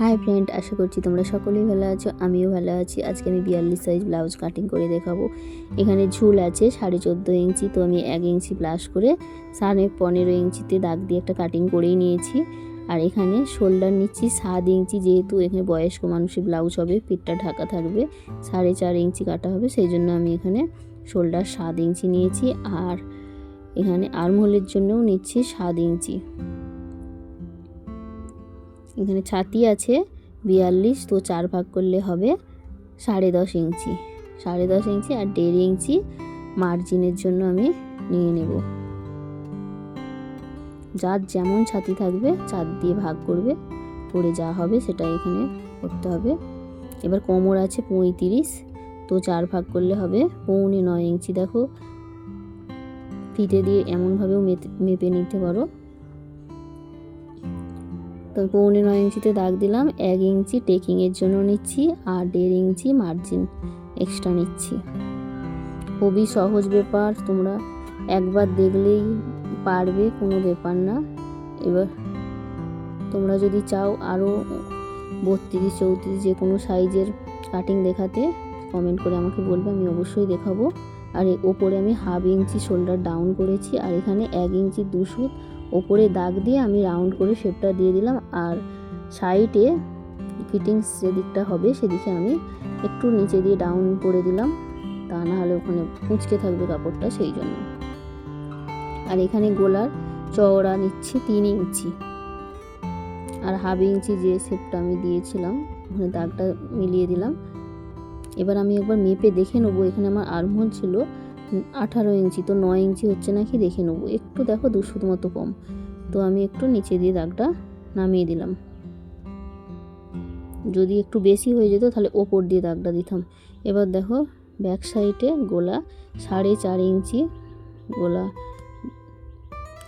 Hi friend আশা করছি তোমরা সকলেই ভালো আছো, আমিও ভালো আছি। আজকে আমি বিয়াল্লিশ সাইজ ব্লাউজ কাটিং করে দেখাবো। এখানে ঝুল আছে সাড়ে চোদ্দ ইঞ্চি, তো আমি এক ইঞ্চি প্লাস করে সাড়ে পনেরো ইঞ্চিতে দাগ দিয়ে একটা কাটিং করেই নিয়েছি। আর এখানে শোল্ডার নিচ্ছি সাত ইঞ্চি, যেহেতু এখানে বয়স্ক মানুষের ব্লাউজ হবে পিঠটা ঢাকা থাকবে, সাড়ে চার ইঞ্চি কাটা হবে, সেই জন্য আমি এখানে শোল্ডার সাত ইঞ্চি নিয়েছি। আর এখানে আর্মহোলের জন্যও নিচ্ছি সাত ইঞ্চি। এখানে ছাতি আছে বিয়াল্লিশ, তো চার ভাগ করলে হবে সাড়ে দশ ইঞ্চি। সাড়ে দশ ইঞ্চি আর দেড় ইঞ্চি মার্জিনের জন্য আমি নিয়ে নেব। যার যেমন ছাতি থাকবে, চার দিয়ে ভাগ করবে করে যা হবে সেটা এখানে করতে হবে। এবার কোমর আছে পঁয়ত্রিশ, তো চার ভাগ করলে হবে পৌনে নয় ইঞ্চি। দেখো, ফিতে দিয়ে এমনভাবেও মেপে নিতে পারো। তো পৌনে নয় ইঞ্চিতে দাগ দিলাম, এক ইঞ্চি টেকিংয়ের জন্য নিচ্ছি আর দেড় ইঞ্চি মার্জিন এক্সট্রা নিচ্ছি। খুবই সহজ ব্যাপার, তোমরা একবার দেখলেই পারবে, কোনো ব্যাপার না। এবার তোমরা যদি চাও আরও বত্রিশ, চৌত্রিশ যে কোনো সাইজের কাটিং দেখাতে কমেন্ট করে আমাকে বলবে, আমি অবশ্যই দেখাবো। আর ওপরে আমি হাফ ইঞ্চি শোল্ডার ডাউন করেছি, আর এখানে এক ইঞ্চি দুশো ওপরে দাগ দিয়ে আমি রাউন্ড করে শেপটা দিয়ে দিলাম আর সাইডে ফিটিংস যে দিকটা হবে সেদিকে আমি একটু নিচে দিয়ে ডাউন করে দিলাম। তা না হলে ওখানে কুঁচকে থাকবে কাপড়টা সেই জন্য। আর এখানে গোলার চওড়া নিচ্ছি তিন ইঞ্চি। আর হাফ ইঞ্চি যে শেপটা আমি দিয়েছিলাম, ওখানে দাগটা মিলিয়ে দিলাম। এবার আমি একবার মেপে দেখে নেব, এখানে আমার আর্মহোল ছিল। আঠারো ইঞ্চি তো নয় ইঞ্চি হচ্ছে নাকি? দেখে নেব। একটু দেখো দুশোর মতো কম। তো আমি একটু নিচে দিয়ে দাগটা নামিয়ে দিলাম। যদি একটু বেশি হয়ে যেত তাহলে ওপর দিয়ে দাগটা দিতাম। এবার দেখো ব্যাক সাইডে গোলা সাড়ে চার ইঞ্চি গোলা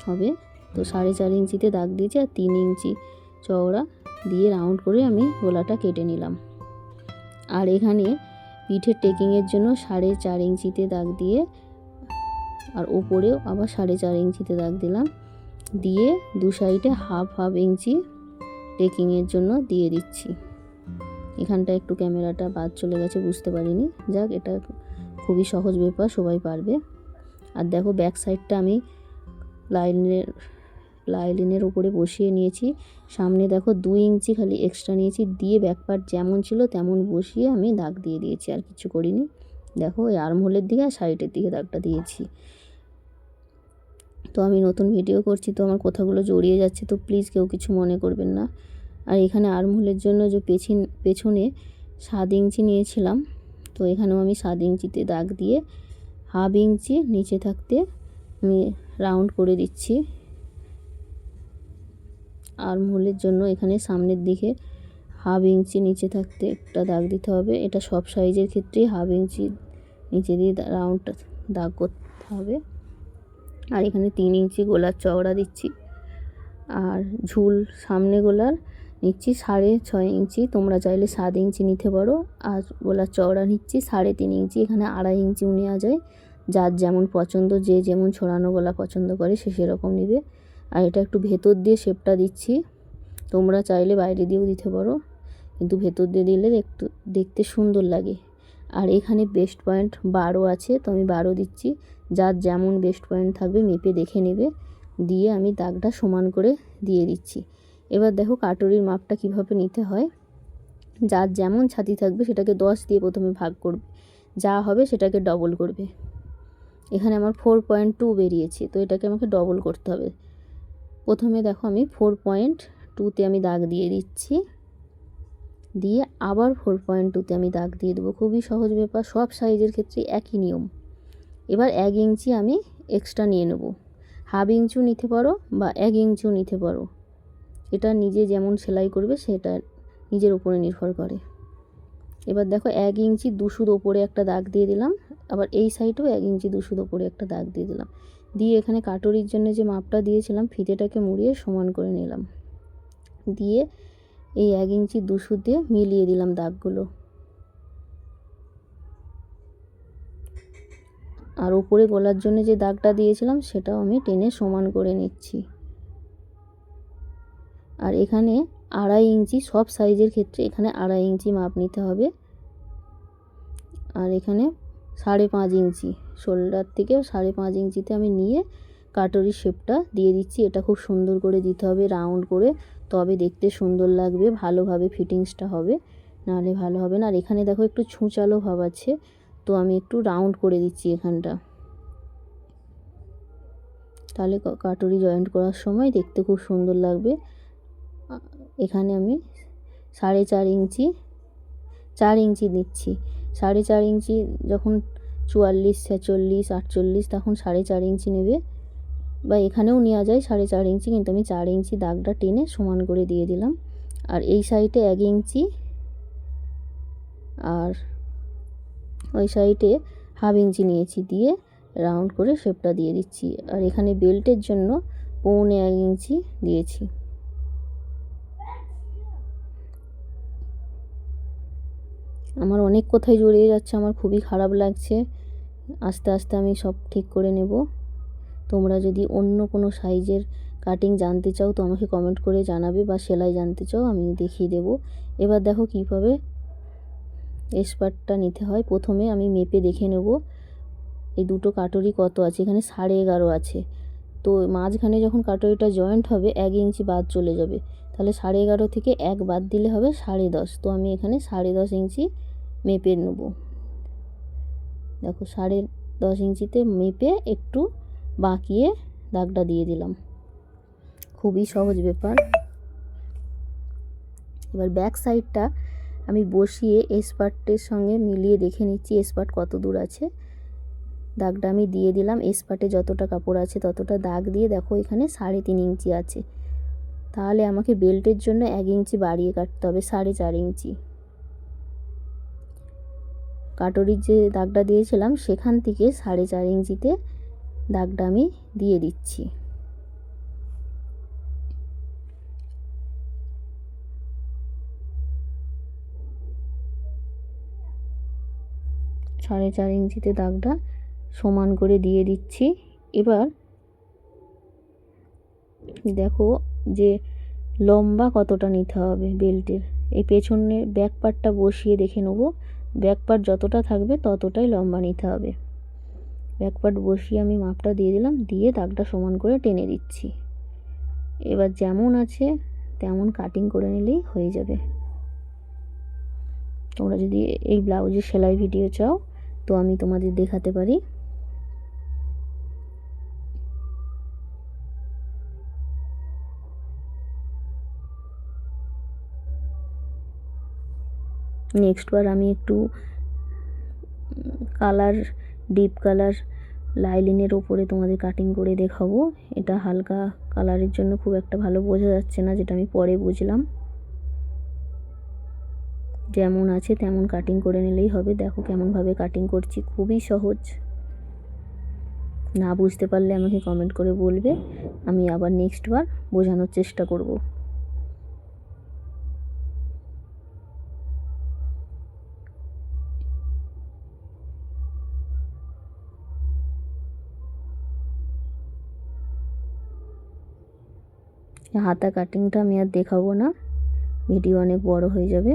হবে। তো সাড়ে চার ইঞ্চিতে দাগ দিয়েছি আর তিন ইঞ্চি চওড়া দিয়ে রাউন্ড করে আমি গোলাটা কেটে নিলাম। আর এখানে পিঠের টেকিংয়ের জন্য সাড়ে চার ইঞ্চিতে দাগ দিয়ে আর ওপরেও আবার সাড়ে চার ইঞ্চিতে দাগ দিলাম। দিয়ে দু সাইডে হাফ হাফ ইঞ্চি টেকিংয়ের জন্য দিয়ে দিচ্ছি। এখানটা একটু ক্যামেরাটা বাদ চলে গেছে, বুঝতে পারিনি। যাক, এটা খুবই সহজ ব্যাপার, সবাই পারবে। আর দেখো ব্যাক সাইডটা আমি লাইনের লাইলিনের উপরে বসিয়ে নিয়েছি। সামনে দেখো দুই ইঞ্চি খালি এক্সট্রা নিয়েছি। দিয়ে ব্যাক পার্ট যেমন ছিল তেমন বসিয়ে আমি দাগ দিয়ে দিয়েছি, আর কিছু করিনি। দেখো ওই আর্মহোলের দিকে আর সাইডের দিকে দাগটা দিয়েছি। তো আমি নতুন ভিডিও করছি, তো আমার কথাগুলো জড়িয়ে যাচ্ছে, তো প্লিজ কেউ কিছু মনে করবেন না। আর এখানে আর্মহোলের জন্য যে পেছিন পেছনে সাত ইঞ্চি নিয়েছিলাম, তো এখানেও আমি সাত ইঞ্চিতে দাগ দিয়ে হাফ ইঞ্চি নিচে থাকতে আমি রাউন্ড করে দিচ্ছি। আর্মহোলের জন্য এখানে সামনের দিকে হাফ ইঞ্চি নিচে থাকতে একটা দাগ দিতে হবে। এটা সব সাইজের ক্ষেত্রেই হাফ ইঞ্চি নিচে দিয়ে রাউন্ড দাগ করতে হবে। আর এখানে তিন ইঞ্চি গোলার চওড়া দিচ্ছি। আর ঝুল সামনে গোলার নিচ্ছি সাড়ে ছয় ইঞ্চি। তোমরা চাইলে সাত ইঞ্চি নিতে পারো। আর গোলার চওড়া নিচ্ছি সাড়ে তিন ইঞ্চি। এখানে আড়াই ইঞ্চিও নেওয়া যায়। যার যেমন পছন্দ, যে যেমন ছড়ানো গলা পছন্দ করে সে সেরকম নেবে। আর এটা একটু ভেতর দিয়ে শেপটা দিচ্ছি। তোমরা চাইলে বাইরে দিয়েও দিতে পারো, কিন্তু ভেতর দিয়ে দিলে একটু দেখতে সুন্দর লাগে। আর এখানে বেস্ট পয়েন্ট বারো আছে, তো আমি বারো দিচ্ছি। যার যেমন বেস্ট পয়েন্ট থাকবে, মেপে দেখে নেবে। দিয়ে আমি দাগটা সমান করে দিয়ে দিচ্ছি। এবার দেখো কাটুরির মাপটা কীভাবে নিতে হয়। যার যেমন ছাতি থাকবে, সেটাকে দশ দিয়ে প্রথমে ভাগ করবে। যা হবে, সেটাকে ডবল করবে। এখানে আমার ফোর পয়েন্ট টু বেরিয়েছে, তো এটাকে আমাকে ডবল করতে হবে। প্রথমে দেখো আমি ফোর পয়েন্ট টুতে আমি দাগ দিয়ে দিচ্ছি। দিয়ে আবার ফোর পয়েন্ট টুতে আমি দাগ দিয়ে দেবো। খুবই সহজ ব্যাপার, সব সাইজের ক্ষেত্রে একই নিয়ম। এবার এক ইঞ্চি আমি এক্সট্রা নিয়ে নেব। হাফ ইঞ্চিও নিতে পারো বা এক ইঞ্চিও নিতে পারো। এটা নিজে যেমন সেলাই করবে, সেটা নিজের উপরে নির্ভর করে। এবার দেখো এক ইঞ্চি দুশুদ ওপরে একটা দাগ দিয়ে দিলাম। আবার এই সাইডেও এক ইঞ্চি দুশুদ ওপরে একটা দাগ দিয়ে দিলাম। দিয়ে এখানে কাটরির জন্য যে মাপটা দিয়েছিলাম, ফিতেটাকে মুড়িয়ে সমান করে নিলাম। দিয়ে এই এক ইঞ্চি দুশো দিয়ে মিলিয়ে দিলাম দাগগুলো। আর ওপরে গলার জন্য যে দাগটা দিয়েছিলাম, সেটাও আমি টেনে সমান করে নিচ্ছি। আর এখানে আড়াই ইঞ্চি, সব সাইজের ক্ষেত্রে এখানে আড়াই ইঞ্চি মাপ নিতে হবে। আর এখানে সাড়ে পাঁচ ইঞ্চি। শোল্ডার থেকে সাড়ে পাঁচ ইঞ্চিতে আমি নিয়ে কাটরির শেপটা দিয়ে দিচ্ছি। এটা খুব সুন্দর করে দিতে হবে, রাউন্ড করে। তবে দেখতে সুন্দর লাগবে, ভালোভাবে ফিটিংসটা হবে, নাহলে ভালো হবে না। আর এখানে দেখো একটু ছুঁচালো ভাব আছে, তো আমি একটু রাউন্ড করে দিচ্ছি এখানটা। তাহলে কাটুরি জয়েন্ট করার সময় দেখতে খুব সুন্দর লাগবে। এখানে আমি সাড়ে চার ইঞ্চি চার ইঞ্চি দিচ্ছি সাড়ে চার ইঞ্চি যখন চুয়াল্লিশ, ছেচল্লিশ, আটচল্লিশ তখন সাড়ে চার ইঞ্চি নেবে। বা এখানেও নেওয়া যায় সাড়ে চার ইঞ্চি, কিন্তু আমি চার ইঞ্চি দাগটা টেনে সমান করে দিয়ে দিলাম। আর এই সাইডে এক ইঞ্চি আর ওই সাইডে হাফ ইঞ্চি নিয়েছি দিয়ে রাউন্ড করে শেপটা দিয়ে দিচ্ছি। আর এখানে বেল্টের জন্য পৌনে এক ইঞ্চি দিয়েছি। আমার অনেক কথাই জড়িয়ে যাচ্ছে, আমার খুবই খারাপ লাগছে। আস্তে আস্তে আমি সব ঠিক করে নেব। তোমরা যদি অন্য কোনো সাইজের কাটিং জানতে চাও, তো আমাকে কমেন্ট করে জানাবে বা সেলাই জানতে চাও, আমি দেখিয়ে দেব। এবার দেখো কীভাবে এসপারটা নিতে হয়। প্রথমে আমি মেপে দেখে নেব এই দুটো কাটরি কত আছে। এখানে সাড়ে এগারো আছে। তো মাঝখানে যখন কাটরিটা জয়েন্ট হবে, এক ইঞ্চি বাদ চলে যাবে। তাহলে সাড়ে এগারো থেকে এক বাদ দিলে হবে সাড়ে দশ। তো আমি এখানে সাড়ে দশ ইঞ্চি মেপে নেব। দেখো সাড়ে দশ ইঞ্চিতে মেপে একটু বাঁকিয়ে দাগটা দিয়ে দিলাম। খুবই সহজ ব্যাপার। এবার ব্যাক সাইডটা আমি বসিয়ে এসপার্টের সঙ্গে মিলিয়ে দেখে নিচ্ছি এসপার্ট কত দূর আছে। দাগটা আমি দিয়ে দিলাম, এসপার্টে যতটা কাপড় আছে ততটা দাগ দিয়ে দেখো এখানে সাড়ে তিন ইঞ্চি আছে। তাহলে আমাকে বেল্টের জন্য এক ইঞ্চি বাড়িয়ে কাটতে হবে, সাড়ে চার ইঞ্চি। কাটরির যে দাগটা দিয়েছিলাম, সেখান থেকে সাড়ে চার ইঞ্চিতে দাগটা আমি দিয়ে দিচ্ছি। সাড়ে চার ইঞ্চিতে দাগটা সমান করে দিয়ে দিচ্ছি। এবার দেখো যে লম্বা কতটা নিতে হবে বেল্টের। এই পেছনের ব্যাক পার্টটা বসিয়ে দেখে নেব। ব্যাক পার্ট যতটা থাকবে ততটাই লম্বা নিতে হবে। ব্যাক পার্ট বসিয়ে আমি মাপটা দিয়ে দিলাম, দিয়ে দাগটা সমান করে টেনে দিচ্ছি। এবার যেমন আছে তেমন কাটিং করে নিলেই হয়ে যাবে। তোমরা যদি এই ব্লাউজের সেলাই ভিডিও চাও, তো আমি তোমাদের দেখাতে পারি। নেক্সট বার আমি একটু কালার ডিপ কালার লাইলিনের ওপরে তোমাদের কাটিং করে দেখাবো। এটা হালকা কালারের জন্য খুব একটা ভালো বোঝা যাচ্ছে না, যেটা আমি পরে বুঝলাম। যেমন আছে তেমন কাটিং করে নিলেই হবে। দেখো কেমনভাবে কাটিং করছি, খুবই সহজ। না বুঝতে পারলে আমাকে কমেন্ট করে বলবে। আমি আবার নেক্সট বার বোঝানোর চেষ্টা করব। হাতা কাটিংটা আমি আর দেখাবো না। ভিডিও অনেক বড় হয়ে যাবে।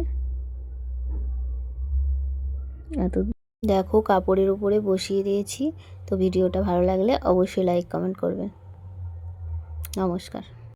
এত দেখো কাপড়ের উপরে বসিয়ে দিয়েছি। তো ভিডিওটা ভালো লাগলে অবশ্যই লাইক কমেন্ট করবেন নমস্কার।